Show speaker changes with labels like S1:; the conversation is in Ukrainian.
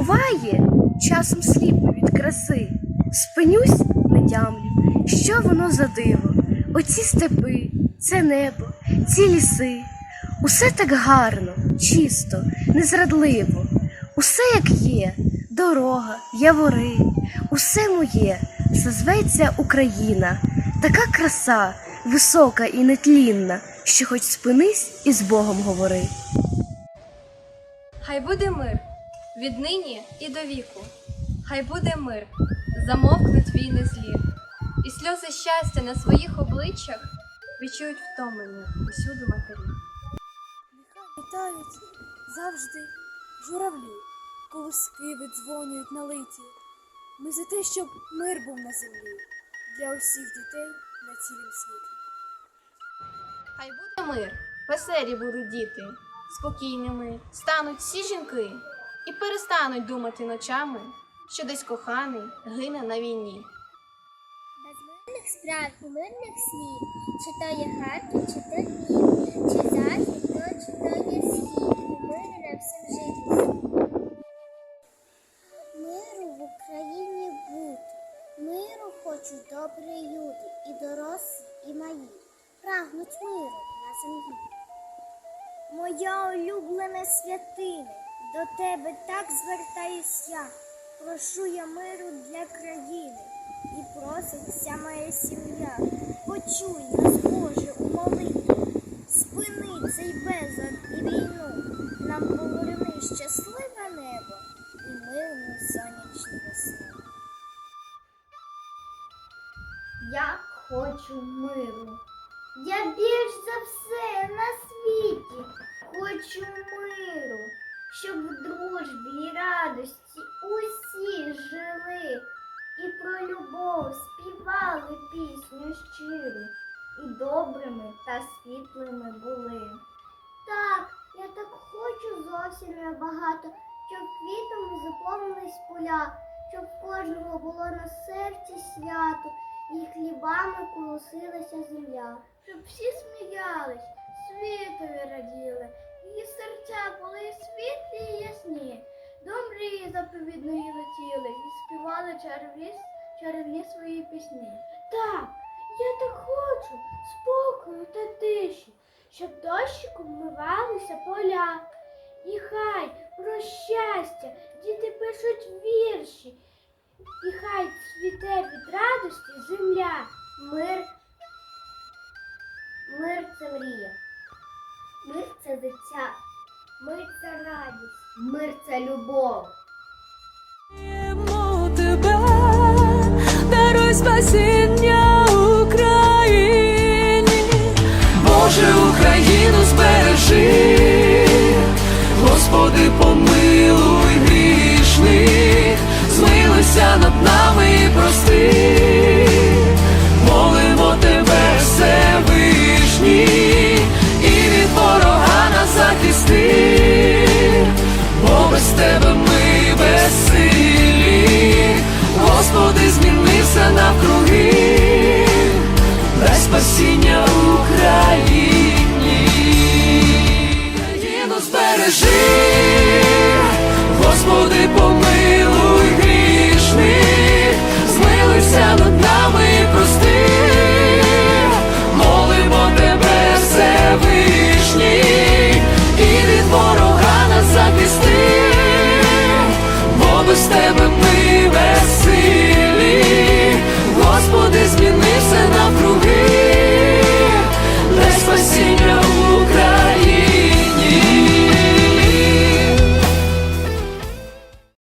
S1: Буває, часом сліпну від краси. Спинюсь, не що воно за диво. Оці степи, це небо, ці ліси. Усе так гарно, чисто, незрадливо. Усе як є, дорога, явори, усе моє, зазветься Україна, така краса, висока і нетлінна, що хоч спинись і з Богом говори.
S2: Хай буде мир віднині і до віку. Хай буде мир, замовкнуть війни злі, і сльози щастя на своїх обличчях відчують втомлені усюди матері.
S3: Нехай літають завжди журавлі, колоски видзвонюють на литі. Ми за те, щоб мир був на землі для усіх дітей на цілім світі.
S4: Хай буде мир, веселі будуть діти, спокійними стануть всі жінки і перестануть думати ночами, що десь коханий гине на війні.
S5: Без мирних справ і мирних снів, чи то є Харків, чи то Львів, чи захід, то чи то є схід, і миру всім жити. Миру в Україні бути, миру хочуть добрі люди, і дорослі, і малі, прагнуть миру на землі. Моя улюблена святине, до тебе так звертаюсь я, прошу я миру для країни, і просить вся моя сім'я. Почуй нас, Боже, у молитві, спини цей безлад і війну, нам поверни щасливе небо і мирну сонячну весну. Я хочу миру. Я більш за все на про любов співали пісню щиру, і добрими та світлими були. Так, я так хочу зовсім небагато, щоб квітами заповнились поля, щоб кожного було на серці свято, і хлібами колосилася земля, щоб всі сміялись, світові раділи, її серця були світлі і ясні, до мрії заповідної летіли і співали чарівні, чарівні свої пісні. Так, я так хочу спокою та тиші, щоб дощиком вмивалися поля. І хай про щастя діти пишуть вірші, і хай цвіте від радості земля. Мир, мир це мрія, мир це дитя, мир це радість, мир це любов.
S6: Ємо тебе, даруй спасіння Господи помилуй.